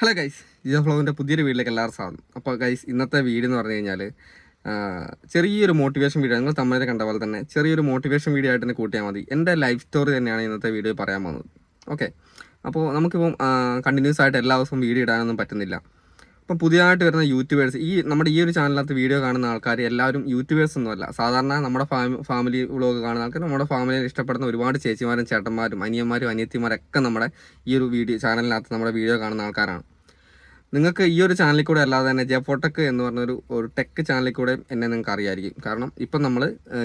Hello guys Jio ഫ്ലോവിന്റെ പുതിയൊരു വീട്ടിലേക്ക് എല്ലാവരും സ്വാഗതം. അപ്പോൾ ഗൈസ് ഇന്നത്തെ വീഡിയോ എന്ന് പറഞ്ഞു കഴിഞ്ഞാൽ ചെറിയൊരു മോട്ടിവേഷൻ വീഡിയോ നിങ്ങൾ തമ്മിൽ കണ്ട പോലെ തന്നെ ചെറിയൊരു മോട്ടിവേഷൻ വീഡിയോ ആയിട്ട് തന്നെ കൂട്ടിയാൽ മതി. എന്റെ ലൈഫ് സ്റ്റോറി തന്നെയാണ് ഇന്നത്തെ വീഡിയോ പറയാൻ പോകുന്നത്. ഓക്കെ അപ്പോൾ നമുക്കിപ്പം കണ്ടിന്യൂസ് ആയിട്ട് എല്ലാ ദിവസവും വീഡിയോ ഇടാനൊന്നും പറ്റുന്നില്ല. അപ്പം പുതിയതായിട്ട് വരുന്ന യൂട്യൂബേഴ്സ് ഈ നമ്മുടെ ഈ ഒരു ചാനലിനകത്ത് വീഡിയോ കാണുന്ന ആൾക്കാർ എല്ലാവരും യൂട്യൂബേഴ്സ് ഒന്നുമല്ല സാധാരണ നമ്മുടെ ഫാമിലി വ്ളോഗ് കാണുന്ന ആൾക്കാർ നമ്മുടെ ഫാമിലിയിൽ ഇഷ്ടപ്പെടുന്ന ഒരുപാട് ചേച്ചിമാരും ചേട്ടന്മാരും അനിയന്മാരും അനിയത്തിമാരൊക്കെ നമ്മുടെ ഈ ഒരു വീഡിയോ ചാനലിനകത്ത് നമ്മുടെ വീഡിയോ കാണുന്ന ആൾക്കാരാണ്. നിങ്ങൾക്ക് ഈ ഒരു ചാനലിൽ കൂടെ അല്ലാതെ തന്നെ ജെഫോടെക് എന്ന് പറഞ്ഞൊരു ഒരു ടെക് ചാനലിൽ കൂടെ എന്നെ നിങ്ങൾക്ക് അറിയായിരിക്കും. കാരണം ഇപ്പം നമ്മൾ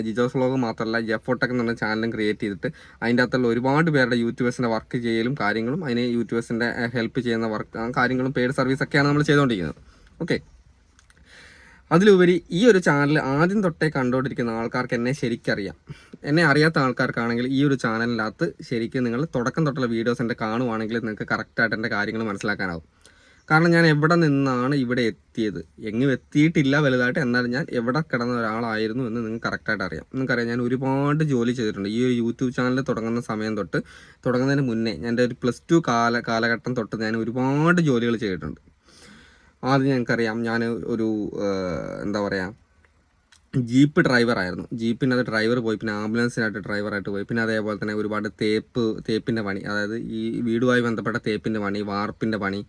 ജിജോസ് വ്ളോഗ് മാത്രമല്ല ജെഫോടെക് എന്ന് പറഞ്ഞ ചാനലും ക്രിയേറ്റ് ചെയ്തിട്ട് അതിന്റെ അകത്തുള്ള ഒരുപാട് പേരുടെ യൂട്യൂബേഴ്സിന്റെ വർക്ക് ചെയ്യലും കാര്യങ്ങളും അതിനെ യൂട്യൂബേഴ്സിന്റെ ഹെൽപ്പ് ചെയ്യുന്ന വർക്ക് കാര്യങ്ങളും പെയ്ഡ് സർവീസ് ഒക്കെയാണ് നമ്മൾ ചെയ്തുകൊണ്ടിരിക്കുന്നത്. ഓക്കെ അതിലുപരി ഈ ഒരു ചാനൽ ആദ്യം തൊട്ടേ കണ്ടുകൊണ്ടിരിക്കുന്ന ആൾക്കാർക്ക് എന്നെ ശരിക്കറിയാം. എന്നെ അറിയാത്ത ആൾക്കാർക്കാണെങ്കിൽ ഈ ഒരു ചാനലിനകത്ത് ശരിക്കും നിങ്ങൾ തുടക്കം തൊട്ടുള്ള വീഡിയോസ് എന്റെ കാണുവാണെങ്കിൽ നിങ്ങൾക്ക് കറക്റ്റായിട്ട് എന്റെ കാര്യങ്ങൾ മനസ്സിലാക്കാനാവും. കാരണം ഞാൻ എവിടെ നിന്നാണ് ഇവിടെ എത്തിയത്? എങ്ങും എത്തിയിട്ടില്ല വലുതായിട്ട്. എന്നാലും ഞാൻ എവിടെ കിടന്ന ഒരാളായിരുന്നു എന്ന് നിങ്ങൾക്ക് കറക്റ്റായിട്ട് അറിയാം. നിങ്ങൾക്കറിയാം ഞാൻ ഒരുപാട് ജോലി ചെയ്തിട്ടുണ്ട്. ഈ ഒരു യൂട്യൂബ് ചാനൽ തുടങ്ങുന്ന സമയം തൊട്ട് തുടങ്ങുന്നതിന് മുന്നേ എന്റെ ഒരു പ്ലസ് ടു കാല കാലഘട്ടം തൊട്ട് ഞാൻ ഒരുപാട് ജോലികൾ ചെയ്തിട്ടുണ്ട്. ആദ്യം ഞങ്ങൾക്കറിയാം ഞാൻ ഒരു എന്താ പറയുക ജീപ്പ് ഡ്രൈവർ ആയിരുന്നു. ജീപ്പിനകത്ത് ഡ്രൈവർ പോയി. പിന്നെ ആംബുലൻസിനായിട്ട് ഡ്രൈവറായിട്ട് പോയി. പിന്നെ അതേപോലെ തന്നെ ഒരുപാട് തേപ്പ് തേപ്പിന്റെ പണി. അതായത് ഈ വീടുമായി ബന്ധപ്പെട്ട തേപ്പിന്റെ പണി വാർപ്പിന്റെ പണി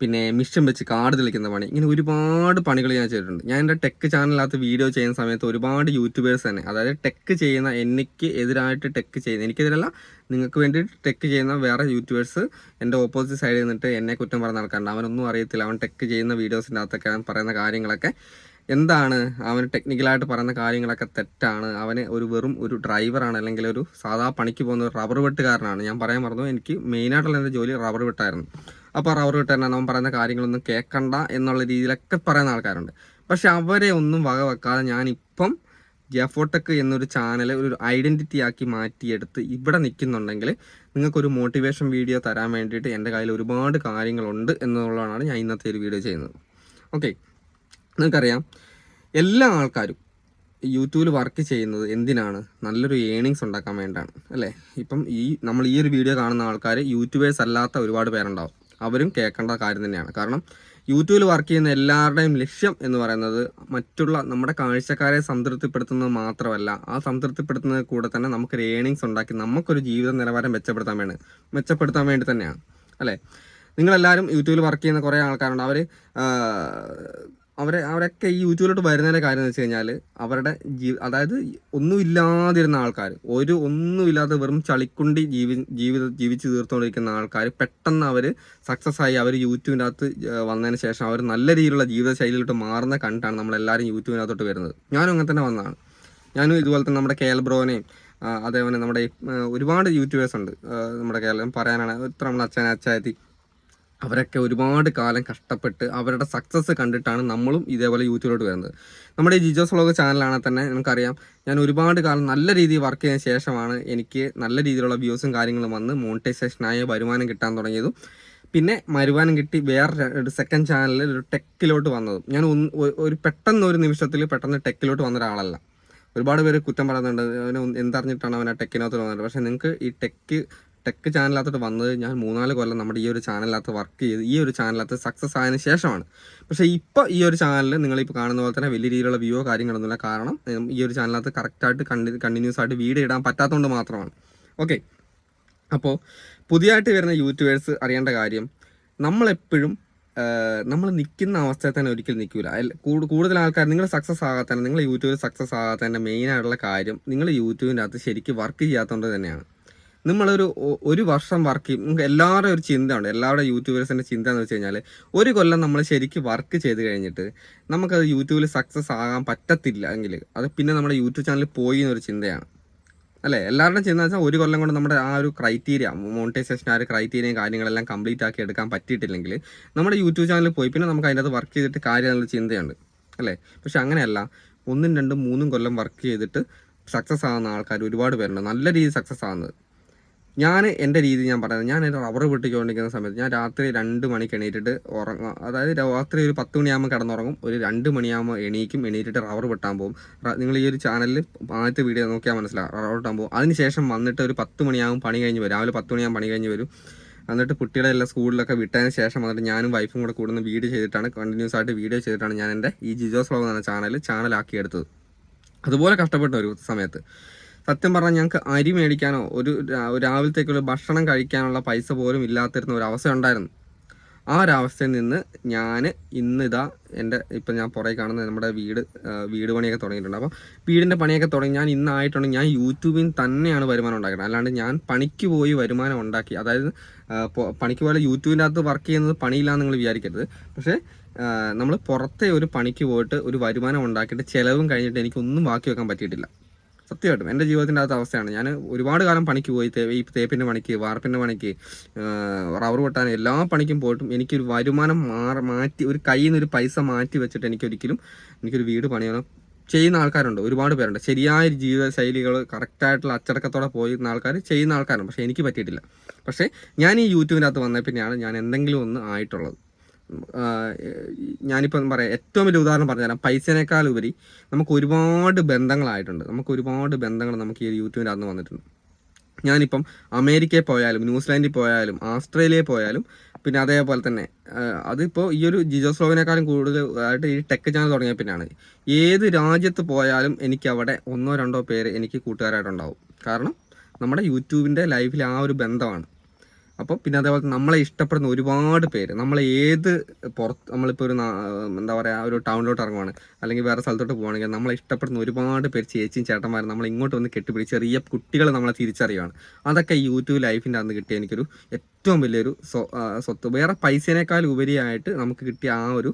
പിന്നെ മിഷൻ വെച്ച് കാട് തെളിക്കുന്ന പണി. ഇങ്ങനെ ഒരുപാട് പണികൾ ഞാൻ ചെയ്തിട്ടുണ്ട്. ഞാൻ എന്റെ ടെക് ചാനലിനകത്ത് വീഡിയോ ചെയ്യുന്ന സമയത്ത് ഒരുപാട് യൂട്യൂബേഴ്സ് തന്നെ അതായത് ടെക്ക് ചെയ്യുന്ന എനിക്ക് എതിരായിട്ട് ടെക്ക് ചെയ്യുന്ന എനിക്കെതിരല്ല നിങ്ങൾക്ക് വേണ്ടി ടെക്ക് ചെയ്യുന്ന വേറെ യൂട്യൂബേഴ്സ് എന്റെ ഓപ്പോസിറ്റ് സൈഡിൽ നിന്നിട്ട് എന്നെ കുറ്റം പറഞ്ഞ ആൾക്കാരുണ്ട്. അവനൊന്നും അറിയത്തില്ല. അവൻ ടെക്ക് ചെയ്യുന്ന വീഡിയോസിന്റെ അകത്തൊക്കെ അവൻ പറയുന്ന കാര്യങ്ങളൊക്കെ എന്താണ്? അവന് ടെക്നിക്കലായിട്ട് പറയുന്ന കാര്യങ്ങളൊക്കെ തെറ്റാണ്. അവന് ഒരു വെറും ഒരു ഡ്രൈവറാണ് അല്ലെങ്കിൽ ഒരു സാധാ പണിക്ക് പോകുന്ന ഒരു റബ്ബർ വെട്ടുകാരനാണ്. ഞാൻ പറയാൻ മറന്നു. എനിക്ക് മെയിനായിട്ടുള്ള എന്റെ ജോലി റബ്ബർ വെട്ടായിരുന്നു. അപ്പോൾ റബ്ബർ വെട്ടുകാരനാണ് അവൻ പറയുന്ന കാര്യങ്ങളൊന്നും കേൾക്കണ്ട എന്നുള്ള രീതിയിലൊക്കെ പറയുന്ന ആൾക്കാരുണ്ട്. പക്ഷെ അവരെ ഒന്നും വക വെക്കാതെ ഞാനിപ്പം ജെഫോടെക് എന്നൊരു ചാനൽ ഒരു ഐഡന്റിറ്റി ആക്കി മാറ്റിയെടുത്ത് ഇവിടെ നിൽക്കുന്നുണ്ടെങ്കിൽ നിങ്ങൾക്കൊരു മോട്ടിവേഷൻ വീഡിയോ തരാൻ വേണ്ടിയിട്ട് എന്റെ കയ്യിൽ ഒരുപാട് കാര്യങ്ങളുണ്ട് എന്നുള്ളതാണ് ഞാൻ ഇന്നത്തെ ഒരു വീഡിയോ ചെയ്യുന്നത്. ഓക്കെ നിങ്ങൾക്കറിയാം എല്ലാ ആൾക്കാരും യൂട്യൂബിൽ വർക്ക് ചെയ്യുന്നത് എന്തിനാണ്? നല്ലൊരു ഏണിങ്സ് ഉണ്ടാക്കാൻ വേണ്ടിയാണ് അല്ലേ? ഇപ്പം ഈ നമ്മൾ ഈ ഒരു വീഡിയോ കാണുന്ന ആൾക്കാർ യൂട്യൂബേഴ്സ് അല്ലാത്ത ഒരുപാട് പേരുണ്ടാവും. അവരും കേൾക്കേണ്ട കാര്യം തന്നെയാണ്. കാരണം യൂട്യൂബിൽ വർക്ക് ചെയ്യുന്ന എല്ലാവരുടെയും ലക്ഷ്യം എന്ന് പറയുന്നത് മറ്റുള്ള നമ്മുടെ കാഴ്ചക്കാരെ സംതൃപ്തിപ്പെടുത്തുന്നത് മാത്രമല്ല ആ സംതൃപ്തിപ്പെടുത്തുന്നത് കൂടെ തന്നെ നമുക്കൊരു ഏണിങ്സ് ഉണ്ടാക്കി നമുക്കൊരു ജീവിത നിലവാരം മെച്ചപ്പെടുത്താൻ വേണ്ടി മെച്ചപ്പെടുത്താൻ വേണ്ടി തന്നെയാണ്. അല്ലേ? നിങ്ങളെല്ലാവരും യൂട്യൂബിൽ വർക്ക് ചെയ്യുന്ന കുറേ ആൾക്കാരുണ്ട്. അവർ അവരെ അവരൊക്കെ ഈ യൂട്യൂബിലോട്ട് വരുന്നതിന്റെ കാര്യം എന്ന് വെച്ച് കഴിഞ്ഞാൽ അവരുടെ ജീ അതായത് ഒന്നുമില്ലാതിരുന്ന ആൾക്കാർ ഒരു ഒന്നുമില്ലാതെ വെറും ചളിക്കുണ്ടി ജീവി ജീവിത ജീവിച്ച് തീർത്തുകൊണ്ടിരിക്കുന്ന ആൾക്കാർ പെട്ടെന്ന് അവർ സക്സസ് ആയി അവർ യൂട്യൂബിന്റെ അകത്ത് വന്നതിന് ശേഷം അവർ നല്ല രീതിയിലുള്ള ജീവിത ശൈലിയിലോട്ട് മാറുന്ന കണ്ടാണ് നമ്മളെല്ലാവരും യൂട്യൂബിനകത്തോട്ട് വരുന്നത്. ഞാനും അങ്ങനെ തന്നെ വന്നതാണ്. ഞാനും ഇതുപോലെ തന്നെ നമ്മുടെ കെ എൽ ബ്രോനെയും അതേപോലെ നമ്മുടെ ഒരുപാട് യൂട്യൂബേഴ്സ് ഉണ്ട്. നമ്മുടെ കേരളം പറയാനാണ് ഇത്ര നമ്മൾ അച്ഛൻ അച്ചായത്തി അവരൊക്കെ ഒരുപാട് കാലം കഷ്ടപ്പെട്ട് അവരുടെ സക്സസ് കണ്ടിട്ടാണ് നമ്മളും ഇതേപോലെ യൂട്യൂബിലോട്ട് വരുന്നത്. നമ്മുടെ ഈ ജിജോസ് വ്ളോഗ് ചാനലാണെങ്കിൽ തന്നെ നമുക്കറിയാം. ഞാൻ ഒരുപാട് കാലം നല്ല രീതിയിൽ വർക്ക് ചെയ്തതിന് ശേഷമാണ് എനിക്ക് നല്ല രീതിയിലുള്ള വ്യൂസും കാര്യങ്ങളും വന്ന് മോണിറ്റൈസേഷനായ വരുമാനം കിട്ടാൻ തുടങ്ങിയതും. പിന്നെ വരുമാനം കിട്ടി വേറെ ഒരു സെക്കൻഡ് ചാനലിൽ ഒരു ടെക്കിലോട്ട് വന്നതും. ഞാൻ ഒരു പെട്ടെന്ന് ഒരു നിമിഷത്തിൽ പെട്ടെന്ന് ടെക്കിലോട്ട് വന്ന ഒരാളല്ല. ഒരുപാട് പേര് കുറ്റം പറയുന്നുണ്ട് അവന് എന്തറിഞ്ഞിട്ടാണ് അവൻ ആ ടെക്കിനകത്ത് വന്നത്? പക്ഷേ നിങ്ങൾക്ക് ഈ ടെക്ക് ടെക് ചാനലിനകത്തോട്ട് വന്നത് ഞാൻ മൂന്നാൽ കൊല്ലം നമ്മുടെ ഈ ഒരു ചാനലിനകത്ത് വർക്ക് ചെയ്ത് ഈ ഒരു ചാനലിനകത്ത് സക്സസ് ആയതിന് ശേഷമാണ്. പക്ഷേ ഇപ്പോൾ ഈ ഒരു ചാനലിൽ നിങ്ങളിപ്പോൾ കാണുന്ന പോലെ തന്നെ വലിയ രീതിയിലുള്ള വ്യൂ കാര്യങ്ങളൊന്നുമില്ല കാരണം ഈ ഒരു ചാനലിനകത്ത് കറക്റ്റായിട്ട് കണ്ടി കണ്ടിന്യൂസ് ആയിട്ട് വീഡിയോ ഇടാൻ പറ്റാത്തതുകൊണ്ട് മാത്രമാണ്. ഓക്കെ അപ്പോൾ പുതിയതായിട്ട് വരുന്ന യൂട്യൂബേഴ്സ് അറിയേണ്ട കാര്യം നമ്മളെപ്പോഴും നമ്മൾ നിൽക്കുന്ന അവസ്ഥയിൽ തന്നെ ഒരിക്കലും നിൽക്കില്ല കൂടുതൽ ആൾക്കാർ നിങ്ങൾ സക്സസ് ആകാത്തന്നെ നിങ്ങൾ യൂട്യൂബിൽ സക്സസ് ആകാത്തതിന്റെ മെയിൻ ആയിട്ടുള്ള കാര്യം നിങ്ങൾ യൂട്യൂബിന്റെ അകത്ത് ശരിക്കും വർക്ക് ചെയ്യാത്തതുകൊണ്ട് തന്നെയാണ്. നമ്മളൊരു ഒരു വർഷം വർക്ക് ചെയ്യും. എല്ലാവരുടെ ഒരു ചിന്തയുണ്ട്. എല്ലാവരുടെ യൂട്യൂബേഴ്സിന്റെ ചിന്ത എന്ന് വെച്ച് കഴിഞ്ഞാൽ ഒരു കൊല്ലം നമ്മൾ ശരിക്കും വർക്ക് ചെയ്ത് കഴിഞ്ഞിട്ട് നമുക്കത് യൂട്യൂബിൽ സക്സസ് ആകാൻ പറ്റത്തില്ല എങ്കിൽ അത് പിന്നെ നമ്മുടെ യൂട്യൂബ് ചാനലിൽ പോയി എന്നൊരു ചിന്തയാണ്. അല്ലേ? എല്ലാവരുടെയും ചിന്ത വെച്ചാൽ ഒരു കൊല്ലം കൊണ്ട് നമ്മുടെ ആ ഒരു ക്രൈറ്റീരിയ മോണിറ്റൈസേഷൻ ആ ഒരു ക്രൈറ്റീരിയയും കാര്യങ്ങളെല്ലാം കംപ്ലീറ്റ് ആക്കി എടുക്കാൻ പറ്റിയിട്ടില്ലെങ്കിൽ നമ്മുടെ യൂട്യൂബ് ചാനലിൽ പോയി പിന്നെ നമുക്ക് അതിനകത്ത് വർക്ക് ചെയ്തിട്ട് കാര്യം എന്നുള്ള ചിന്തയുണ്ട്. അല്ലേ? പക്ഷെ അങ്ങനെയല്ല. ഒന്നും രണ്ടും മൂന്നും കൊല്ലം വർക്ക് ചെയ്തിട്ട് സക്സസ് ആകുന്ന ആൾക്കാർ ഒരുപാട് പേരുണ്ട്. നല്ല രീതിയിൽ സക്സസ് ആകുന്നത് ഞാൻ എന്റെ രീതി ഞാൻ പറയുന്നത്. ഞാൻ എന്റെ റബ്ബർ പൊട്ടിക്കൊണ്ടിരിക്കുന്ന സമയത്ത് ഞാൻ രാത്രി രണ്ട് മണിക്ക് എണീറ്റിട്ട് ഉറങ്ങും അതായത് രാത്രി ഒരു പത്ത് മണിയാകുമ്പോൾ കിടന്നുറങ്ങും. ഒരു രണ്ട് മണിയാകുമ്പോൾ എണീക്കും. എണീറ്റിട്ട് റബ്ബർ വെട്ടാൻ പോകും. നിങ്ങൾ ഈ ഒരു ചാനലിൽ ആദ്യത്തെ വീഡിയോ നോക്കിയാൽ മനസ്സിലാവും. റബ്ബർ വെട്ടാൻ പോകും. അതിനുശേഷം വന്നിട്ട് ഒരു പത്ത് മണിയാകും പണി കഴിഞ്ഞ് വരും. രാവിലെ പത്ത് മണിയാകും പണി കഴിഞ്ഞ് വരും. എന്നിട്ട് കുട്ടികളെ എല്ലാം സ്കൂളിലൊക്കെ വിട്ടതിന് ശേഷം വന്നിട്ട് ഞാനും വൈഫും കൂടെ കൂടുന്ന വീഡിയോ ചെയ്തിട്ടാണ് കണ്ടിന്യൂസ് ആയിട്ട് വീഡിയോ ചെയ്തിട്ടാണ് ഞാൻ എന്റെ ഈ ജിജോസ് വ്ളോഗ് എന്ന ചാനൽ ചാനലാക്കിയെടുത്തത് അതുപോലെ കഷ്ടപ്പെട്ട ഒരു സമയത്ത്. സത്യം പറഞ്ഞാൽ ഞങ്ങൾക്ക് അരി മേടിക്കാനോ ഒരു രാവിലത്തേക്കുള്ള ഭക്ഷണം കഴിക്കാനുള്ള പൈസ പോലും ഇല്ലാത്തിരുന്ന ഒരു ഉണ്ടായിരുന്നു. ആ ഒരവസ്ഥയിൽ നിന്ന് ഞാൻ ഇന്നിതാ എന്റെ ഇപ്പം ഞാൻ പുറകെ കാണുന്ന നമ്മുടെ വീട് വീട് പണിയൊക്കെ തുടങ്ങിയിട്ടുണ്ട്. അപ്പോൾ വീടിന്റെ പണിയൊക്കെ തുടങ്ങി ഞാൻ ഇന്നായിട്ടുണ്ടെങ്കിൽ ഞാൻ യൂട്യൂബിൽ തന്നെയാണ് വരുമാനം ഉണ്ടാക്കുന്നത്. അല്ലാണ്ട് ഞാൻ പണിക്ക് പോയി വരുമാനം ഉണ്ടാക്കി അതായത് പണിക്ക് പോലെ യൂട്യൂബിന്റെ അകത്ത് വർക്ക് ചെയ്യുന്നത് പണിയില്ലാന്ന് നിങ്ങൾ വിചാരിക്കരുത്. പക്ഷേ നമ്മൾ പുറത്തെ ഒരു പണിക്ക് പോയിട്ട് ഒരു വരുമാനം ഉണ്ടാക്കിയിട്ട് ചിലവും കഴിഞ്ഞിട്ട് എനിക്കൊന്നും ബാക്കി വെക്കാൻ പറ്റിയിട്ടില്ല. സത്യമായിട്ടും എന്റെ ജീവിതത്തിന്റെ അകത്ത് അവസ്ഥയാണ്. ഞാൻ ഒരുപാട് കാലം പണിക്ക് പോയി. ഈ തേപ്പിന്റെ പണിക്ക് വാർപ്പിന്റെ പണിക്ക് റബ്ബർ വെട്ടാൻ എല്ലാ പണിക്കും പോയിട്ടും എനിക്കൊരു വരുമാനം മാറി മാറ്റി ഒരു കയ്യിൽ നിന്ന് ഒരു പൈസ മാറ്റി വെച്ചിട്ട് എനിക്കൊരിക്കലും എനിക്കൊരു വീട് പണിയണം ചെയ്യുന്ന ആൾക്കാരുണ്ട്. ഒരുപാട് പേരുണ്ട്. ശരിയായ ജീവിത ശൈലികൾ കറക്റ്റായിട്ടുള്ള അച്ചടക്കത്തോടെ പോയിരുന്ന ആൾക്കാർ ചെയ്യുന്ന ആൾക്കാരുണ്ട്. പക്ഷേ എനിക്ക് പറ്റിയിട്ടില്ല. പക്ഷേ ഞാൻ ഈ യൂട്യൂബിനകത്ത് വന്നേ പിന്നെയാണ് ഞാൻ എന്തെങ്കിലും ഒന്ന് ആയിട്ടുള്ളത്. ആഹ് ഞാനിപ്പം പറയാം ഏറ്റവും വലിയ ഉദാഹരണം പറഞ്ഞുതരാം. പൈസേനേക്കാൾ ഉപരി നമുക്ക് ഒരുപാട് ബന്ധങ്ങളായിട്ടുണ്ട്. നമുക്ക് ഒരുപാട് ബന്ധങ്ങൾ നമുക്ക് ഈ യൂട്യൂബിന്റെ അന്ന് വന്നിട്ടുണ്ട്. ഞാനിപ്പം അമേരിക്കയിൽ പോയാലും ന്യൂസിലാൻഡിൽ പോയാലും ആസ്ട്രേലിയയിൽ പോയാലും പിന്നെ അതേപോലെ തന്നെ അതിപ്പോൾ ഈ ഒരു ജിജോ സ്ലോവിനേക്കാളും കൂടുതൽ ആയിട്ട് ഈ ടെക് ചാനൽ തുടങ്ങിയ പിന്നാണ്. ഏത് രാജ്യത്ത് പോയാലും എനിക്ക് അവിടെ ഒന്നോ രണ്ടോ പേര് എനിക്ക് കൂട്ടുകാരായിട്ടുണ്ടാവും. കാരണം നമ്മുടെ യൂട്യൂബിന്റെ ലൈഫിൽ ആ ഒരു ബന്ധമാണ്. അപ്പോൾ പിന്നെ അതേപോലെ നമ്മളെ ഇഷ്ടപ്പെടുന്ന ഒരുപാട് പേര്. നമ്മളെ ഏത് പുറത്ത് നമ്മളിപ്പോൾ ഒരു എന്താ പറയുക ഒരു ടൗണിലോട്ട് ഇറങ്ങുവാണ് അല്ലെങ്കിൽ വേറെ സ്ഥലത്തോട്ട് പോവുകയാണെങ്കിൽ നമ്മളെ ഇഷ്ടപ്പെടുന്ന ഒരുപാട് പേര് ചേച്ചിയും ചേട്ടന്മാരും നമ്മൾ ഇങ്ങോട്ട് വന്ന് കെട്ടിപ്പിടിച്ച് ചെറിയ കുട്ടികൾ നമ്മളെ തിരിച്ചറിയുകയാണ് അതൊക്കെ യൂട്യൂബ് ലൈഫിന്റെ അന്ന് കിട്ടിയ എനിക്കൊരു ഏറ്റവും വലിയൊരു സ്വ- സ്വത്ത്. വേറെ പൈസേനേക്കാൾ ഉപരിയായിട്ട് നമുക്ക് കിട്ടിയ ആ ഒരു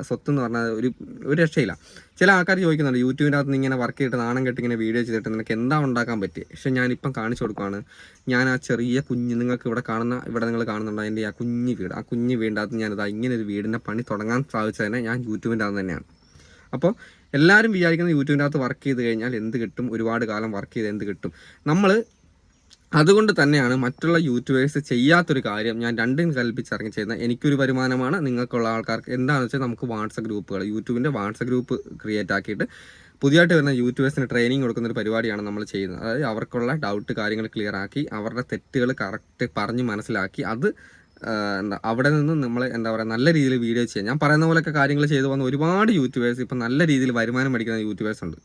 സ്വത്ത് എന്ന് പറഞ്ഞാൽ ഒരു ഒരു രക്ഷയില്ല. ചില ആൾക്കാർ ചോദിക്കുന്നുണ്ട് യൂട്യൂബിന്റെ അകത്ത് ഇങ്ങനെ വർക്ക് ചെയ്തിട്ട് നാണം കെട്ട് ഇങ്ങനെ വീഡിയോ ചെയ്തിട്ട് നിനക്ക് എന്താ ഉണ്ടാക്കാൻ പറ്റി പക്ഷെ ഞാനിപ്പം കാണിച്ചു കൊടുക്കുകയാണ് ഞാൻ ആ ചെറിയ കുഞ്ഞ് നിങ്ങൾക്ക് ഇവിടെ കാണുന്ന ഇവിടെ നിങ്ങൾ കാണുന്നുണ്ട് അതിന്റെ ആ കുഞ്ഞ് വീട്. ആ കുഞ്ഞ് വീടിന്റെ അകത്ത് ഞാനിത് ഇങ്ങനെ ഒരു വീടിന്റെ പണി തുടങ്ങാൻ സാധിച്ചത് തന്നെ ഞാൻ യൂട്യൂബിന്റെ അകത്ത് തന്നെയാണ്. അപ്പോൾ എല്ലാവരും വിചാരിക്കുന്ന യൂട്യൂബിന്റെ അകത്ത് വർക്ക് ചെയ്ത് കഴിഞ്ഞാൽ എന്ത് കിട്ടും? ഒരുപാട് കാലം വർക്ക് ചെയ്ത് എന്ത് കിട്ടും? നമ്മൾ അതുകൊണ്ട് തന്നെയാണ് മറ്റുള്ള യൂട്യൂബേഴ്സ് ചെയ്യാത്തൊരു കാര്യം ഞാൻ രണ്ടും കൽപ്പിച്ചിറങ്ങി ചെയ്യുന്നത് എനിക്കൊരു വരുമാനമാണ് നിങ്ങൾക്കുള്ള ആൾക്കാർക്ക്. എന്താണെന്ന് വെച്ചാൽ നമുക്ക് വാട്സപ്പ് ഗ്രൂപ്പുകൾ. യൂട്യൂബിന്റെ വാട്സപ്പ് ഗ്രൂപ്പ് ക്രിയേറ്റ് ആക്കിയിട്ട് പുതിയതായിട്ട് വരുന്ന യൂട്യൂബേഴ്സിന് ട്രെയിനിങ് കൊടുക്കുന്ന ഒരു പരിപാടിയാണ് നമ്മൾ ചെയ്യുന്നത്. അതായത് അവർക്കുള്ള ഡൗട്ട് കാര്യങ്ങൾ ക്ലിയർ ആക്കി അവരുടെ തെറ്റുകൾ കറക്റ്റ് പറഞ്ഞ് മനസ്സിലാക്കി അത് എന്താ അവിടെ നിന്ന് നമ്മൾ എന്താ പറയുക നല്ല രീതിയിൽ വീഡിയോ ചെയ്യാം. ഞാൻ പറയുന്ന പോലെയൊക്കെ കാര്യങ്ങൾ ചെയ്തു വന്ന ഒരുപാട് യൂട്യൂബേഴ്സ് ഇപ്പം നല്ല രീതിയിൽ വരുമാനം മേടിക്കുന്ന യൂട്യൂബേഴ്സ് ഉണ്ട്.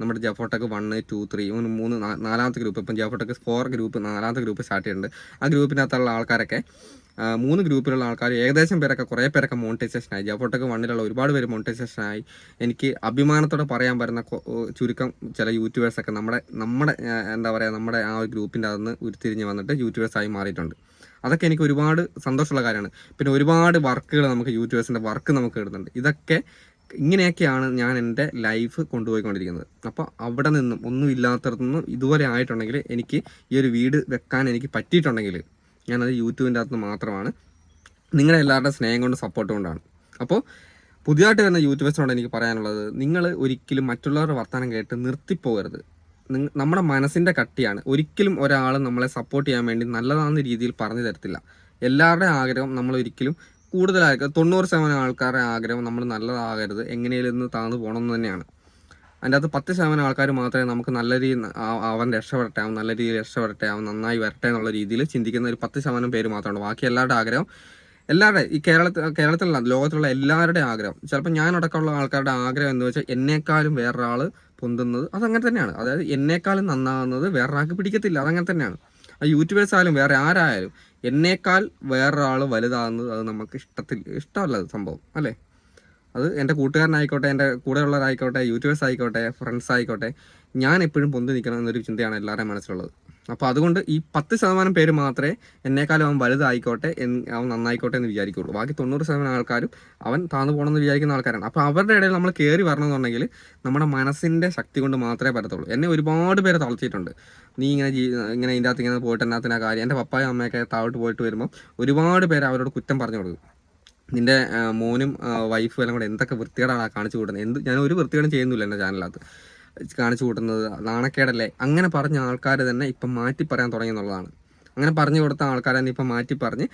നമ്മുടെ ജഫോട്ടക്ക് വണ്ണ് ടു ത്രീ മൂന്ന് നാലാമത്തെ ഗ്രൂപ്പ് ഇപ്പം ജഫോട്ടക്ക് ഫോർ ഗ്രൂപ്പ് നാലാമത്തെ ഗ്രൂപ്പ് സ്റ്റാർട്ട് ചെയ്യുന്നുണ്ട്. ആ ഗ്രൂപ്പിനകത്തുള്ള ആൾക്കാരൊക്കെ മൂന്ന് ഗ്രൂപ്പിലുള്ള ആൾക്കാർ ഏകദേശം പേരൊക്കെ കുറേ പേരൊക്കെ മോണിറ്റൈസേഷൻ ആയി. ജഫോട്ടക്ക് വണ്ണിലുള്ള ഒരുപാട് പേര് മോണിറ്റൈസേഷൻ ആയി. എനിക്ക് അഭിമാനത്തോടെ പറയാൻ പറ്റുന്ന ചുരുക്കം ചില യൂട്യൂബേഴ്സൊക്കെ നമ്മുടെ നമ്മുടെ എന്താ പറയുക നമ്മുടെ ആ ഒരു ഗ്രൂപ്പിന്റെ അകത്ത് ഉരുത്തിരിഞ്ഞ് വന്നിട്ട് യൂട്യൂബേഴ്സായി മാറിയിട്ടുണ്ട്. അതൊക്കെ എനിക്ക് ഒരുപാട് സന്തോഷമുള്ള കാര്യമാണ്. പിന്നെ ഒരുപാട് വർക്കുകൾ നമുക്ക് യൂട്യൂബേഴ്സിന്റെ വർക്ക് നമുക്ക് ഇടുന്നുണ്ട് ഇതൊക്കെ ഇങ്ങനെയൊക്കെയാണ് ഞാൻ എന്റെ ലൈഫ് കൊണ്ടുപോയിക്കൊണ്ടിരിക്കുന്നത്. അപ്പോൾ അവിടെ നിന്നും ഒന്നും ഇല്ലാത്തടത്തു നിന്നും ഇതുവരെ ആയിട്ടുണ്ടെങ്കിൽ എനിക്ക് ഈ ഒരു വീട് വെക്കാൻ എനിക്ക് പറ്റിയിട്ടുണ്ടെങ്കിൽ ഞാനത് യൂട്യൂബിന്റെ അകത്ത് മാത്രമാണ്. നിങ്ങളുടെ സ്നേഹം കൊണ്ട് സപ്പോർട്ട് കൊണ്ടാണ്. അപ്പോൾ പുതിയതായിട്ട് വരുന്ന യൂട്യൂബേഴ്സിനോട് എനിക്ക് പറയാനുള്ളത് നിങ്ങൾ ഒരിക്കലും മറ്റുള്ളവരുടെ വർത്തമാനം കേട്ട് നിർത്തിപ്പോകരുത്. നമ്മുടെ മനസ്സിന്റെ കട്ടിയാണ്. ഒരിക്കലും ഒരാൾ നമ്മളെ സപ്പോർട്ട് ചെയ്യാൻ വേണ്ടി നല്ലതാണെന്ന രീതിയിൽ പറഞ്ഞു തരത്തില്ല. എല്ലാവരുടെയും ആഗ്രഹം നമ്മൾ ഒരിക്കലും കൂടുതലായിരിക്കും തൊണ്ണൂറ് ശതമാനം ആൾക്കാരുടെ ആഗ്രഹം നമ്മൾ നല്ലതാകരുത് എങ്ങനെയും ഇന്ന് താഴ്ന്നു പോകണം എന്ന് തന്നെയാണ്. അതിന്റെ അകത്ത് പത്ത് ശതമാനം ആൾക്കാർ മാത്രമേ നമുക്ക് നല്ല രീതിയിൽ അവൻ രക്ഷപ്പെടട്ടെ അവൻ നല്ല രീതിയിൽ രക്ഷപ്പെടട്ടെ അവൻ നന്നായി വരട്ടെ എന്നുള്ള രീതിയിൽ ചിന്തിക്കുന്ന ഒരു പത്ത് ശതമാനം പേര് മാത്രമാണ് ബാക്കി എല്ലാവരുടെ ആഗ്രഹം എല്ലാവരുടെ ഈ കേരളത്തിൽ കേരളത്തിലുള്ള ലോകത്തിലുള്ള എല്ലാവരുടെയും ആഗ്രഹം. ചിലപ്പോൾ ഞാനടക്കമുള്ള ആൾക്കാരുടെ ആഗ്രഹം എന്ന് വെച്ചാൽ എന്നെക്കാളും വേറൊരാൾ പൊന്തുന്നത് അതങ്ങനെ തന്നെയാണ്. അതായത് എന്നെക്കാളും നന്നാകുന്നത് വേറൊരാൾക്ക് പിടിക്കത്തില്ല. അതങ്ങനെ തന്നെയാണ്. ആ യൂട്യൂബേഴ്സ് ആയാലും വേറെ ആരായാലും എന്നേക്കാൾ വേറൊരാൾ വലുതാകുന്നത് അത് നമുക്ക് ഇഷ്ടത്തിൽ ഇഷ്ടമല്ല സംഭവം അല്ലേ? അത് എന്റെ കൂട്ടുകാരനായിക്കോട്ടെ എന്റെ കൂടെയുള്ളവരായിക്കോട്ടെ യൂട്യൂബേഴ്സ് ആയിക്കോട്ടെ ഫ്രണ്ട്സ് ആയിക്കോട്ടെ ഞാൻ എപ്പോഴും പൊന്തി നിൽക്കണം എന്നൊരു ചിന്തയാണ് എല്ലാവരുടെയും മനസ്സിലുള്ളത്. അപ്പോൾ അതുകൊണ്ട് ഈ പത്ത് ശതമാനം പേര് മാത്രമേ എന്നേക്കാളും അവൻ വലുതായിക്കോട്ടെ എന്ന് അവൻ നന്നായിക്കോട്ടെ എന്ന് വിചാരിക്കുള്ളൂ. ബാക്കി തൊണ്ണൂറ് ശതമാനം ആൾക്കാരും അവൻ താന്നു പോകണമെന്ന് വിചാരിക്കുന്ന ആൾക്കാരാണ്. അപ്പോൾ അവരുടെ ഇടയിൽ നമ്മൾ കയറി വരണമെന്നുണ്ടെങ്കിൽ നമ്മുടെ മനസ്സിന്റെ ശക്തി കൊണ്ട് മാത്രമേ പറ്റത്തുള്ളൂ എന്നെ ഒരുപാട് പേരെ തളച്ചിട്ടുണ്ട് നീ ഇങ്ങനെ ഇങ്ങനെ ഇതിന്റെ അകത്ത് ഇങ്ങനെ പോയിട്ട് എന്നാത്തിനാ കാര്യം എന്റെ പപ്പായും അമ്മയൊക്കെ താഴോട്ട് പോയിട്ട് വരുമ്പോൾ ഒരുപാട് പേര് അവരോട് കുറ്റം പറഞ്ഞു കൊടുക്കും. നിന്റെ മോനും വൈഫും എല്ലാം കൂടെ എന്തൊക്കെ വൃത്തികേടാണ് കാണിച്ചു കൂട്ടുന്നത് എന്ത് ഞാൻ ഒരു വൃത്തികേടും ചെയ്യുന്നില്ല എന്റെ ചാനലിനകത്ത് കാണിച്ചു കൂട്ടുന്നത് നാണക്കേടല്ലേ? അങ്ങനെ പറഞ്ഞ ആൾക്കാർ തന്നെ ഇപ്പം മാറ്റി പറയാൻ തുടങ്ങി എന്നുള്ളതാണ്. അങ്ങനെ പറഞ്ഞു കൊടുത്ത ആൾക്കാർ തന്നെ ഇപ്പം മാറ്റി പറഞ്ഞ്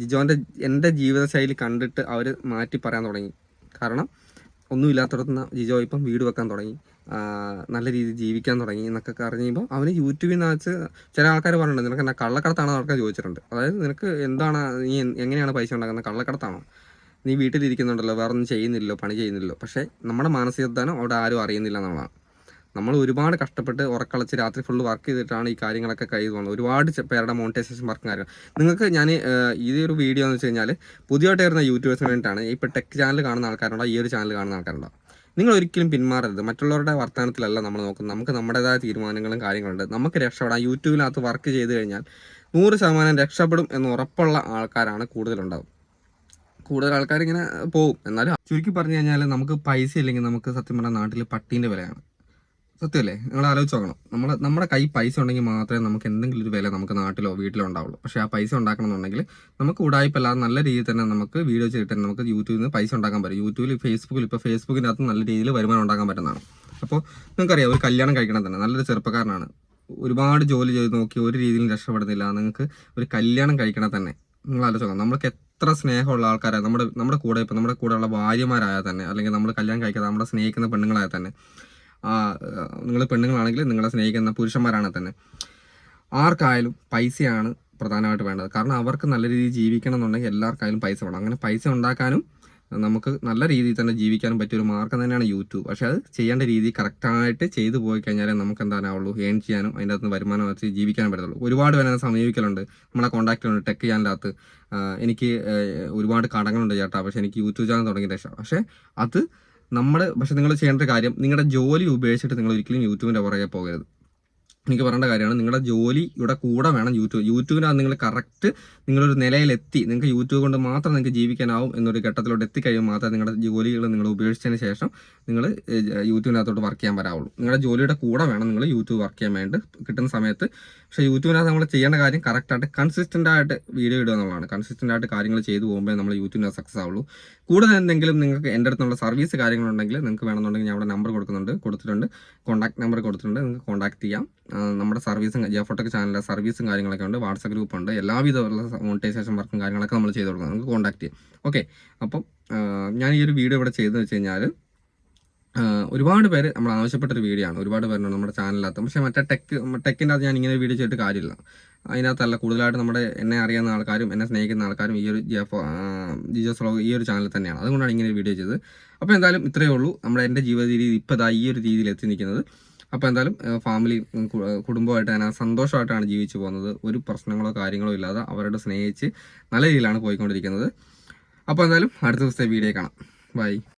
ജിജോന്റെ എന്റെ ജീവിതശൈലി കണ്ടിട്ട് അവർ മാറ്റി പറയാൻ തുടങ്ങി. കാരണം ഒന്നുമില്ലാത്തടത്തുനിന്ന് ജിജോ ഇപ്പം വീട് വെക്കാൻ തുടങ്ങി. നല്ല രീതിയിൽ ജീവിക്കാൻ തുടങ്ങി എന്നൊക്കെ അറിഞ്ഞുമ്പോൾ അവന് യൂട്യൂബിൽ നിന്ന് വെച്ച് ചില ആൾക്കാർ പറഞ്ഞിട്ടുണ്ട് നിനക്ക് എന്നാ കള്ളക്കടത്താണോ? ആൾക്കാർ ചോദിച്ചിട്ടുണ്ട്. അതായത് നിനക്ക് എന്താണ് നീ എങ്ങനെയാണ് പൈസ ഉണ്ടാക്കുന്നത്? കള്ളക്കടത്താണോ? നീ വീട്ടിലിരിക്കുന്നുണ്ടല്ലോ വേറൊന്നും ചെയ്യുന്നില്ലല്ലോ പണി ചെയ്യുന്നില്ലല്ലോ. പക്ഷേ നമ്മുടെ മാനസികത്വം അവിടെ ആരും അറിയുന്നില്ല എന്നുള്ളതാണ്. നമ്മൾ ഒരുപാട് കഷ്ടപ്പെട്ട് ഉറക്കളച്ച് രാത്രി ഫുള്ള് വർക്ക് ചെയ്തിട്ടാണ് ഈ കാര്യങ്ങളൊക്കെ കഴിഞ്ഞു പോകുന്നത് ഒരുപാട് പേരുടെ മോണിറ്റൈസേഷൻ വർക്കും കാര്യങ്ങൾ നിങ്ങൾക്ക് ഞാൻ ഈ ഒരു വീഡിയോ എന്ന് വെച്ച് കഴിഞ്ഞാൽ പുതിയതായിട്ട് വരുന്ന യൂട്യൂബേഴ്സിന് വേണ്ടിയിട്ടാണ് ഇപ്പോൾ ടെക് ചാനൽ കാണുന്ന ആൾക്കാരുണ്ടോ? ഈ ഒരു ചാനൽ കാണുന്ന ആൾക്കാരുണ്ടോ? നിങ്ങൾ ഒരിക്കലും പിന്മാറരുത്. മറ്റുള്ളവരുടെ വർത്തമാനത്തിലല്ല നമ്മൾ നോക്കുന്നത്. നമുക്ക് നമ്മുടേതായ തീരുമാനങ്ങളും കാര്യങ്ങളുണ്ട്. നമുക്ക് രക്ഷപ്പെടാം. യൂട്യൂബിനകത്ത് വർക്ക് ചെയ്ത് കഴിഞ്ഞാൽ നൂറ് ശതമാനം രക്ഷപ്പെടും എന്ന് ഉറപ്പുള്ള ആൾക്കാരാണ് കൂടുതലുണ്ടാവും. കൂടുതൽ ആൾക്കാർ ഇങ്ങനെ പോകും. എന്നാലും ചുരുക്കി പറഞ്ഞു കഴിഞ്ഞാൽ നമുക്ക് പൈസ ഇല്ലെങ്കിൽ നമുക്ക് സത്യം പറഞ്ഞാൽ നാട്ടിൽ പട്ടീന്റെ വിലയാണ്. സത്യമല്ലേ നിങ്ങൾ ആലോചിച്ച് നോക്കണം. നമ്മൾ നമ്മുടെ കൈ പൈസ ഉണ്ടെങ്കിൽ മാത്രമേ നമുക്ക് എന്തെങ്കിലും ഒരു വില നമുക്ക് നാട്ടിലോ വീട്ടിലോ ഉണ്ടാവുള്ളൂ. പക്ഷേ ആ പൈസ ഉണ്ടാക്കണമെന്നുണ്ടെങ്കിൽ നമുക്ക് ഉടായ്പല്ലാതെ നല്ല രീതിയിൽ തന്നെ നമുക്ക് വീഡിയോ ചെയ്തിട്ട് നമുക്ക് യൂട്യൂബിൽ നിന്ന് പൈസ ഉണ്ടാക്കാൻ പറ്റും. യൂട്യൂബിൽ ഫേസ്ബുക്കിൽ ഇപ്പോൾ ഫേസ്ബുക്കിന്റെ അകത്ത് നല്ല രീതിയിൽ വരുമാനം ഉണ്ടാക്കാൻ പറ്റുന്നതാണ്. അപ്പോൾ നിങ്ങൾക്കറിയാം ഒരു കല്യാണം കഴിക്കണം തന്നെ നല്ലൊരു ചെറുപ്പക്കാരനാണ്. ഒരുപാട് ജോലി ചെയ്ത് നോക്കി ഒരു രീതിയിലും രക്ഷപ്പെടുന്നില്ല. നിങ്ങൾക്ക് ഒരു കല്യാണം കഴിക്കണം തന്നെ നിങ്ങൾ ആലോചിക്കണം നമ്മൾക്ക് എത്ര സ്നേഹമുള്ള ആൾക്കാരായ നമ്മുടെ നമ്മുടെ കൂടെ ഇപ്പം നമ്മുടെ കൂടെയുള്ള ഭാര്യമാരായാൽ തന്നെ അല്ലെങ്കിൽ നമ്മൾ കല്യാണം കഴിക്കാതെ നമ്മുടെ സ്നേഹിക്കുന്ന പെണ്ണുങ്ങളായാൽ തന്നെ നിങ്ങൾ പെണ്ണുങ്ങളാണെങ്കിൽ നിങ്ങളെ സ്നേഹിക്കുന്ന പുരുഷന്മാരാണെങ്കിൽ തന്നെ. ആർക്കായാലും പൈസയാണ് പ്രധാനമായിട്ട് വേണ്ടത്. കാരണം അവർക്ക് നല്ല രീതിയിൽ ജീവിക്കണം എന്നുണ്ടെങ്കിൽ എല്ലാവർക്കായാലും പൈസ വേണം. അങ്ങനെ പൈസ ഉണ്ടാക്കാനും നമുക്ക് നല്ല രീതിയിൽ തന്നെ ജീവിക്കാനും പറ്റിയ ഒരു തന്നെയാണ് യൂട്യൂബ്. പക്ഷെ അത് ചെയ്യേണ്ട രീതി കറക്റ്റായിട്ട് ചെയ്തു പോയി കഴിഞ്ഞാലേ നമുക്ക് എന്താണാവുള്ളൂ ഏൺ ചെയ്യാനും അതിന്റെ അകത്ത് വരുമാനം വെച്ച് ജീവിക്കാനും പറ്റത്തുള്ളൂ. ഒരുപാട് പേരെ സമീപിക്കലുണ്ട്. നമ്മളെ കോൺടാക്റ്റിലുണ്ട് ടെക് ചെയ്യാനകത്ത് എനിക്ക് ഒരുപാട് കടങ്ങളുണ്ട് ചേട്ടാ. പക്ഷേ എനിക്ക് യൂട്യൂബ് ചാനൽ തുടങ്ങിയ പക്ഷേ അത് നമ്മൾ പക്ഷെ നിങ്ങൾ ചെയ്യേണ്ട കാര്യം നിങ്ങളുടെ ജോലി ഉപേക്ഷിച്ചിട്ട് നിങ്ങൾ ഒരിക്കലും യൂട്യൂബിന്റെ പുറകെ പോകരുത്. എനിക്ക് പറയേണ്ട കാര്യമാണ്. നിങ്ങളുടെ ജോലി ഇവിടെ കൂടെ വേണം യൂട്യൂബ്. യൂട്യൂബിനകത്ത് നിങ്ങൾ കറക്റ്റ് നിങ്ങളൊരു നിലയിലെത്തി. നിങ്ങൾക്ക് യൂട്യൂബ് കൊണ്ട് മാത്രം നിങ്ങൾക്ക് ജീവിക്കാനാവും എന്നൊരു ഘട്ടത്തിലോട്ട് എത്തിക്കഴിയുമ്പോൾ മാത്രമേ നിങ്ങളുടെ ജോലികൾ നിങ്ങൾ ഉപേക്ഷിച്ചതിന് ശേഷം നിങ്ങൾ യൂട്യൂബിനകത്തോട്ട് വർക്ക് ചെയ്യാൻ വരാവുള്ളൂ. നിങ്ങളുടെ ജോലിയുടെ കൂടെ വേണം നിങ്ങൾ യൂട്യൂബ് വർക്ക് ചെയ്യാൻ വേണ്ടി കിട്ടുന്ന സമയത്ത്. പക്ഷേ യൂട്യൂബിനകത്ത് നമ്മൾ ചെയ്യേണ്ട കാര്യം കറക്റ്റായിട്ട് കൺസിസ്റ്റന്റ് ആയിട്ട് വീഡിയോ ഇടുക എന്നുള്ളതാണ്. കൺസിസ്റ്റന്റ് ആയിട്ട് കാര്യങ്ങൾ ചെയ്തു പോകുമ്പോൾ നമ്മൾ യൂട്യൂബിനകത്ത് സക്സസ് ആവുള്ളൂ. കൂടുതൽ എന്തെങ്കിലും നിങ്ങൾക്ക് എന്റെ അടുത്തുള്ള സർവീസ് കാര്യങ്ങളുണ്ടെങ്കിൽ നിങ്ങൾക്ക് വേണമെന്നുണ്ടെങ്കിൽ ഞാൻ അവിടെ നമ്പർ കൊടുക്കുന്നുണ്ട് കൊടുത്തിട്ടുണ്ട്. കോൺടാക്ട് നമ്പർ കൊടുത്തിട്ടുണ്ട്. നിങ്ങൾക്ക് കോൺടാക്ട് ചെയ്യാം. നമ്മുടെ സർവീസും ജോഫോട്ടൊക്കെ ചാനലിലെ സർവീസും കാര്യങ്ങളൊക്കെ ഉണ്ട് വാട്സപ്പ് ഗ്രൂപ്പ് ഉണ്ട് എല്ലാവിധമുള്ള മോണിറ്റൈസേഷൻ വർക്കും കാര്യങ്ങളൊക്കെ നമ്മൾ ചെയ്ത് കൊടുക്കുന്നത് നമുക്ക് കോൺടാക്ട് ചെയ്യാം. ഓക്കെ അപ്പം ഞാൻ ഈ ഒരു വീഡിയോ ഇവിടെ ചെയ്തെന്ന് വെച്ച് കഴിഞ്ഞാൽ ഒരുപാട് പേര് നമ്മൾ ആവശ്യപ്പെട്ടൊരു വീഡിയോ ആണ്. ഒരുപാട് പേരുണ്ട് നമ്മുടെ ചാനലിനകത്ത്. പക്ഷേ മറ്റേ ടെക് ടെക്കിന്റെ അത് ഞാൻ ഇങ്ങനെ വീഡിയോ ചെയ്തിട്ട് കാര്യമില്ല. അതിനകത്തല്ല കൂടുതലായിട്ട് നമ്മുടെ എന്നെ അറിയാവുന്ന ആൾക്കാരും എന്നെ സ്നേഹിക്കുന്ന ആൾക്കാരും ഈ ഒരു ജിയഫോ ജിജോസ് വ്ളോഗ് ഈ ഒരു ചാനൽ തന്നെയാണ്. അതുകൊണ്ടാണ് ഇങ്ങനെ വീഡിയോ ചെയ്തത്. അപ്പോൾ എന്തായാലും ഇത്രയേ ഉള്ളൂ. നമ്മുടെ എന്റെ ജീവിത രീതി ഇപ്പോൾ ഈ ഒരു രീതിയിൽ എത്തി നിൽക്കുന്നത്. അപ്പോൾ എന്തായാലും ഫാമിലി കുടുംബമായിട്ട് ഞാൻ സന്തോഷമായിട്ടാണ് ജീവിച്ചു പോകുന്നത്. ഒരു പ്രശ്നങ്ങളോ കാര്യങ്ങളോ ഇല്ലാതെ അവരുടെ സ്നേഹിച്ച് നല്ല രീതിയിലാണ് പോയിക്കൊണ്ടിരിക്കുന്നത്. അപ്പോൾ എന്തായാലും അടുത്ത ദിവസത്തെ വീഡിയോ കാണാം. ബൈ